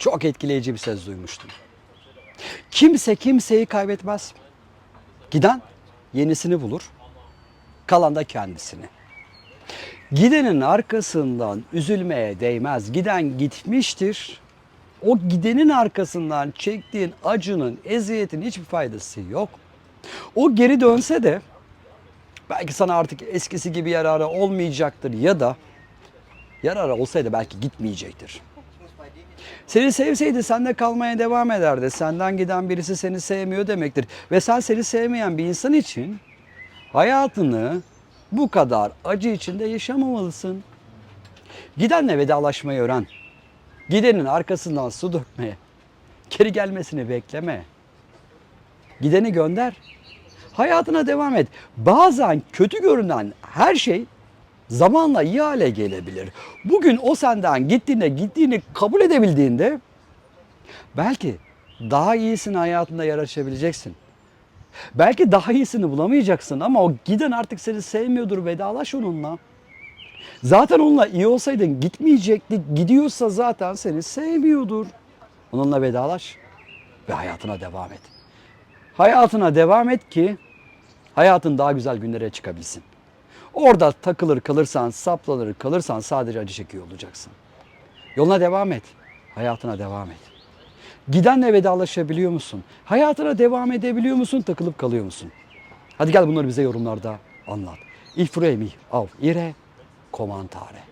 Çok etkileyici bir söz duymuştum. Kimse kimseyi kaybetmez. Giden yenisini bulur. Kalan da kendisini. Gidenin arkasından üzülmeye değmez. Giden gitmiştir. O gidenin arkasından çektiğin acının, eziyetin hiçbir faydası yok. O geri dönse de belki sana artık eskisi gibi yararı olmayacaktır ya da yararı olsaydı belki gitmeyecektir. Seni sevseydi sende kalmaya devam ederdi. Senden giden birisi seni sevmiyor demektir. Ve sen seni sevmeyen bir insan için hayatını bu kadar acı içinde yaşamamalısın. Gidenle vedalaşmayı öğren. Gidenin arkasından su dökmeye, geri gelmesini bekleme. Gideni gönder. Hayatına devam et. Bazen kötü görünen her şey zamanla iyi hale gelebilir. Bugün o senden gittiğinde, gittiğini kabul edebildiğinde belki daha iyisini hayatında yaraşabileceksin. Belki daha iyisini bulamayacaksın ama o giden artık seni sevmiyordur. Vedalaş onunla. Zaten onunla iyi olsaydın gitmeyecekti. Gidiyorsa zaten seni sevmiyordur. Onunla vedalaş ve hayatına devam et. Hayatına devam et ki hayatın daha güzel günlere çıkabilsin. Orada takılır kalırsan, saplanır kalırsan sadece acı çekiyor olacaksın. Yoluna devam et. Hayatına devam et. Gidenle vedalaşabiliyor musun? Hayatına devam edebiliyor musun? Takılıp kalıyor musun? Hadi gel bunları bize yorumlarda anlat. Fremi av ire commentare.